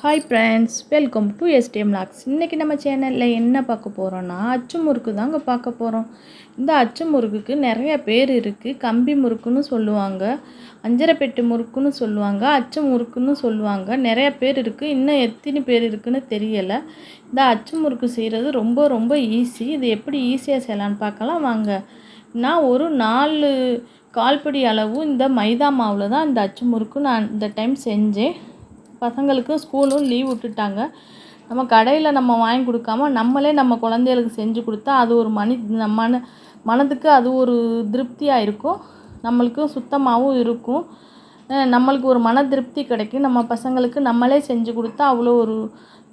Hi friends welcome to STM logs இன்றைக்கி நம்ம சேனலில் என்ன பார்க்க போகிறோன்னா அச்சு முறுக்கு தாங்க பார்க்க போகிறோம் இந்த அச்சு முறுக்குக்கு நிறைய பேர் இருக்குது கம்பி முறுக்குன்னு சொல்லுவாங்க அஞ்சரைப்பெட்டு முறுக்குன்னு சொல்லுவாங்க அச்சு முறுக்குன்னு சொல்லுவாங்க. நிறைய பேர் இருக்குது இன்னும் எத்தனை பேர் இருக்குன்னு தெரியலை. இந்த அச்சு முறுக்கு செய்கிறது ரொம்ப ரொம்ப ஈஸி இது எப்படி ஈஸியாக செய்யலான்னு பார்க்கலாம். வாங்க. நான் ஒரு நாலு கால்படி அளவு இந்த மைதா மாவில் தான் இந்த அச்சு முறுக்கு நான் இந்த டைம் செஞ்சேன். பசங்களுக்கு ஸ்கூலும் லீவ் விட்டுட்டாங்க. நம்ம கடையில் நம்ம வாங்கி கொடுக்காம நம்மளே நம்ம குழந்தைகளுக்கு செஞ்சு கொடுத்தா அது ஒரு மனி மன மனதுக்கு அது ஒரு திருப்தியாக இருக்கும். நம்மளுக்கு சுத்தமாகவும் இருக்கும். நம்மளுக்கு ஒரு மன திருப்தி கிடைக்கும். நம்ம பசங்களுக்கு நம்மளே செஞ்சு கொடுத்தா அவ்வளோ ஒரு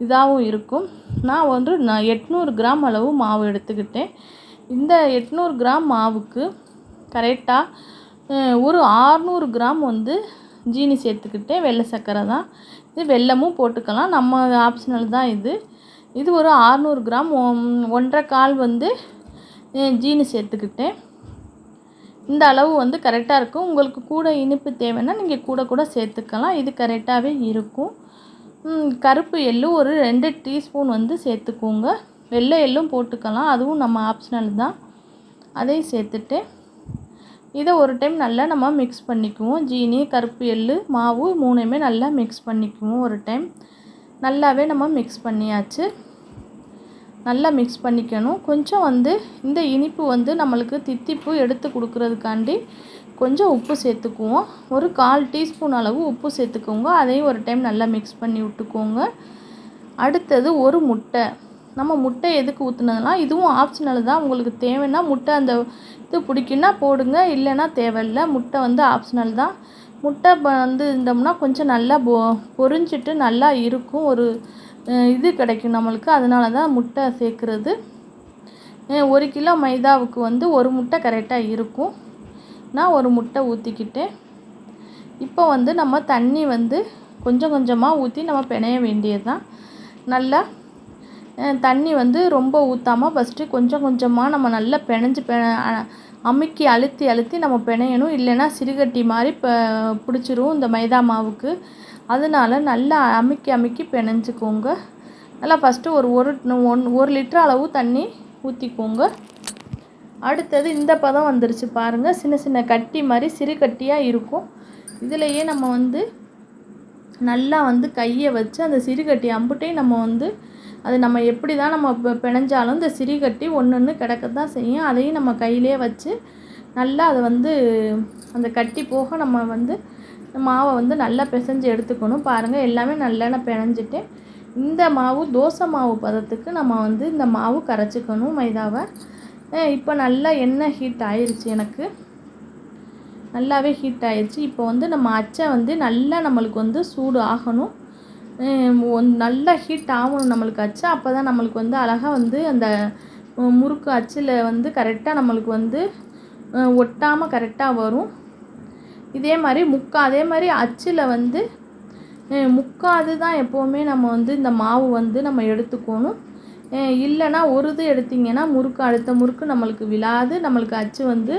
இதாகவும் இருக்கும். நான் வந்து நான் எட்நூறு கிராம் அளவு மாவு எடுத்துக்கிட்டேன். இந்த எட்நூறு கிராம் மாவுக்கு கரெக்டாக ஒரு ஆறுநூறு கிராம் வந்து ஜீனி சேர்த்துக்கிட்டேன். வெள்ளை சர்க்கரை தான். இது வெல்லமும் போட்டுக்கலாம். நம்ம ஆப்ஷனல் தான் இது. இது ஒரு ஆறுநூறு கிராம். ஒன்றரை கால் வந்து ஜீனி சேர்த்துக்கிட்டேன். இந்த அளவு வந்து கரெக்டாக இருக்கும். உங்களுக்கு கூட இனிப்பு தேவைன்னா நீங்கள் கூட கூட சேர்த்துக்கலாம். இது கரெக்டாகவே இருக்கும். கருப்பு எள்ளு ஒரு ரெண்டு டீஸ்பூன் வந்து சேர்த்துக்கோங்க. வெள்ளை எள்ளும் போட்டுக்கலாம். அதுவும் நம்ம ஆப்ஷனல் தான். அதையும் சேர்த்துட்டு இதை ஒரு டைம் நல்லா நம்ம மிக்ஸ் பண்ணிக்குவோம். ஜீனி கருப்பு எள் மாவு மூணுமே நல்லா மிக்ஸ் பண்ணிக்குவோம் ஒரு டைம் நல்லாவே நம்ம மிக்ஸ் பண்ணியாச்சு. நல்லா மிக்ஸ் பண்ணிக்கணும். கொஞ்சம் வந்து இந்த இனிப்பு வந்து நம்மளுக்கு தித்திப்பு எடுத்து கொடுக்குறதுக்காண்டி கொஞ்சம் உப்பு சேர்த்துக்குவோம். ஒரு கால் டீஸ்பூன் அளவு உப்பு சேர்த்துக்கோங்க. அதையும் ஒரு டைம் நல்லா மிக்ஸ் பண்ணி விட்டுக்கோங்க. அடுத்தது ஒரு முட்டை. நம்ம முட்டை எதுக்கு ஊற்றுனதுனா இதுவும் ஆப்ஷனல் தான். உங்களுக்கு தேவைன்னா முட்டை அந்த இது பிடிக்குன்னா போடுங்க. இல்லைன்னா தேவையில்ல. முட்டை வந்து ஆப்ஷனல் தான். முட்டை வந்து இருந்தோம்னா கொஞ்சம் நல்லா பொ பொரிஞ்சிட்டு நல்லா இருக்கும். ஒரு இது கிடைக்கும் நம்மளுக்கு. அதனால தான் முட்டை சேர்க்குறது. ஒரு கிலோ மைதாவுக்கு வந்து ஒரு முட்டை கரெக்டாக இருக்கும். நான் ஒரு முட்டை ஊற்றிக்கிட்டேன் இப்போ வந்து நம்ம தண்ணி வந்து கொஞ்சம் கொஞ்சமாக ஊற்றி நம்ம பிணைய வேண்டியது தான் நல்லா தண்ணி வந்து ரொம்ப ஊற்றாமல் ஃபஸ்ட்டு கொஞ்சம் கொஞ்சமாக நம்ம நல்லா பிணைஞ்சி பெ அமுக்கி அழுத்தி அழுத்தி நம்ம பிணையணும். இல்லைன்னா சிறுகட்டி மாதிரி இப்போ பிடிச்சிரும் இந்த மைதா மாவுக்கு. அதனால நல்லா அமுக்கி அமுக்கி பிணைஞ்சிக்கோங்க. நல்லா ஃபஸ்ட்டு ஒரு ஒரு ஒன் ஒரு லிட்டர் அளவு தண்ணி ஊற்றிக்கோங்க அடுத்தது இந்த பதம் வந்துருச்சு பாருங்கள் சின்ன சின்ன கட்டி மாதிரி சிறு கட்டியாக இருக்கும். இதிலையே நம்ம வந்து நல்லா வந்து கையை வச்சு அந்த சிறுகட்டி அம்புட்டையும் நம்ம வந்து அது நம்ம எப்படி தான் நம்ம இப்போ பிணைஞ்சாலும் இந்த சிறி கட்டி ஒன்று ஒன்று கிடக்க தான் செய்யும். அதையும் நம்ம கையிலே வச்சு நல்லா அதை வந்து அந்த கட்டி போக நம்ம வந்து மாவை வந்து நல்லா பிசைஞ்சு எடுத்துக்கணும். பாருங்கள் எல்லாமே நல்லா நான் பிணைஞ்சிட்டேன் இந்த மாவு தோசை மாவு பதத்துக்கு நம்ம வந்து இந்த மாவு கரைச்சிக்கணும் மைதாவை. இப்போ நல்லா எண்ணெய் ஹீட் ஆயிடுச்சு எனக்கு. நல்லாவே ஹீட் ஆயிடுச்சு இப்போ வந்து நம்ம அச்சை வந்து நல்லா நம்மளுக்கு வந்து சூடு ஆகணும். நல்லா ஹீட் ஆகணும் நம்மளுக்கு அச்சு அப்போ தான் நம்மளுக்கு வந்து அழகாக வந்து அந்த முறுக்கு அச்சில் வந்து கரெக்டாக நம்மளுக்கு வந்து ஒட்டாமல் கரெக்டாக வரும். இதே மாதிரி முக்கா அதே மாதிரி அச்சில் வந்து முக்காது தான் எப்போவுமே நம்ம வந்து இந்த மாவு வந்து நம்ம எடுத்துக்கணும். இல்லைன்னா ஒரு இது எடுத்திங்கன்னா முறுக்கு அடுத்த முறுக்கு நம்மளுக்கு விழாது. நம்மளுக்கு அச்சு வந்து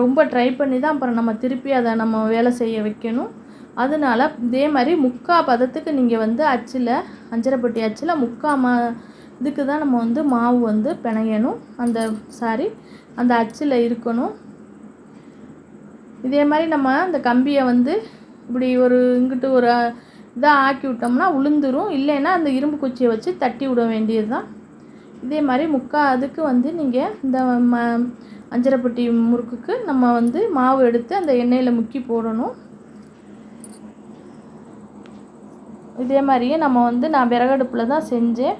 ரொம்ப ட்ரை பண்ணி தான் அப்புறம் நம்ம திருப்பி அதை நம்ம வேலை செய்ய வைக்கணும். அதனால இதே மாதிரி முக்கால் பதத்துக்கு நீங்கள் வந்து அச்சில் அஞ்சரைப்பட்டி அச்சில் முக்கா மா இதுக்கு தான் நம்ம வந்து மாவு வந்து பிணையணும். அந்த சாரி அந்த அச்சில் இருக்கணும். இதே மாதிரி நம்ம அந்த கம்பியை வந்து இப்படி ஒரு இங்கிட்டு ஒரு இதாக ஆக்கி விட்டோம்னா உளுந்துரும். இல்லைன்னா அந்த இரும்பு குச்சியை வச்சு தட்டி விட வேண்டியது தான் இதே மாதிரி முக்கா அதுக்கு வந்து நீங்கள் இந்த ம அஞ்சரைப்பட்டி முறுக்குக்கு நம்ம வந்து மாவு எடுத்து அந்த எண்ணெயில் முக்கி போடணும். இதே மாதிரியே நம்ம வந்து நான் விறகடுப்பில் தான் செஞ்சேன்.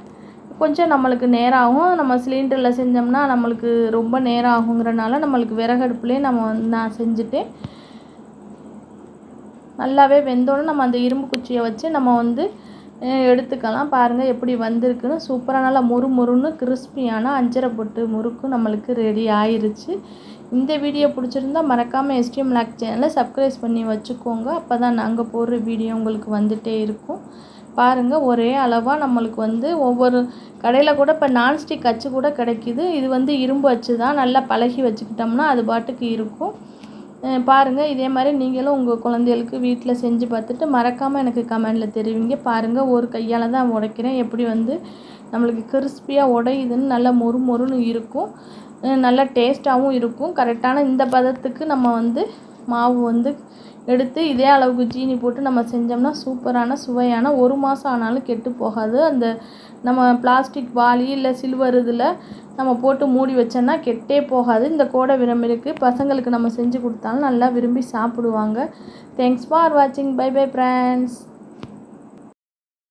கொஞ்சம் நம்மளுக்கு நேரம் ஆகும் நம்ம சிலிண்டரில் செஞ்சோம்னா நம்மளுக்கு ரொம்ப நேரம் ஆகுங்கிறனால நம்மளுக்கு விறகடுப்புலேயே நம்ம நான் செஞ்சுட்டேன். நல்லாவே வெந்தோடனே நம்ம அந்த இரும்பு குச்சியை வச்சு நம்ம வந்து எடுத்துக்கலாம். பாருங்கள் எப்படி வந்திருக்குன்னு. சூப்பராக நல்லா மொறு மொறுன்னு கிறிஸ்பியான அஞ்சரை பொட்டு முறுக்கு நம்மளுக்கு ரெடி ஆயிருச்சு. இந்த வீடியோ பிடிச்சிருந்தா மறக்காமல் எஸ்டிஎம் லாக் சேனலை சப்ஸ்கிரைப் பண்ணி வச்சுக்கோங்க. அப்போ தான் நாங்கள் போடுற வீடியோ உங்களுக்கு வந்துகிட்டே இருக்கும். பாருங்கள் ஒரே அளவாக நம்மளுக்கு வந்து ஒவ்வொரு கடையில் கூட இப்போ நான்ஸ்டிக் அச்சு கூட கிடைக்கிது. இது வந்து இரும்பு அச்சு தான். நல்லா பழகி வச்சுக்கிட்டோம்னா அது பாட்டுக்கு இருக்கும். பாருங்கள் இதே மாதிரி நீங்களும் உங்கள் குழந்தைகளுக்கு வீட்டில் செஞ்சு பார்த்துட்டு மறக்காமல் எனக்கு கமெண்டில் தெரிவிங்க. பாருங்கள் ஒரு கையால் தான் உடைக்கிறேன். எப்படி வந்து நம்மளுக்கு கிறிஸ்பியாக உடையுதுன்னு நல்லா மொறு மொறுன்னு இருக்கும். நல்லா டேஸ்ட்டாகவும் இருக்கும். கரெக்டான இந்த பதத்துக்கு நம்ம வந்து மாவு வந்து எடுத்து இதே அளவுக்கு ஜீனி போட்டு நம்ம செஞ்சோம்னா சூப்பரான சுவையான ஒரு மாதம் ஆனாலும் கெட்டு போகாது. அந்த நம்ம பிளாஸ்டிக் வாளி இல்லை சில்வர் இதில் நம்ம போட்டு மூடி வச்சோன்னா கெட்டே போகாது. இந்த கோடை விரும்பிருக்கு பசங்களுக்கு நம்ம செஞ்சு கொடுத்தாலும் நல்லா விரும்பி சாப்பிடுவாங்க. தேங்க்ஸ் ஃபார் வாட்சிங் பை பை ஃப்ரெண்ட்ஸ்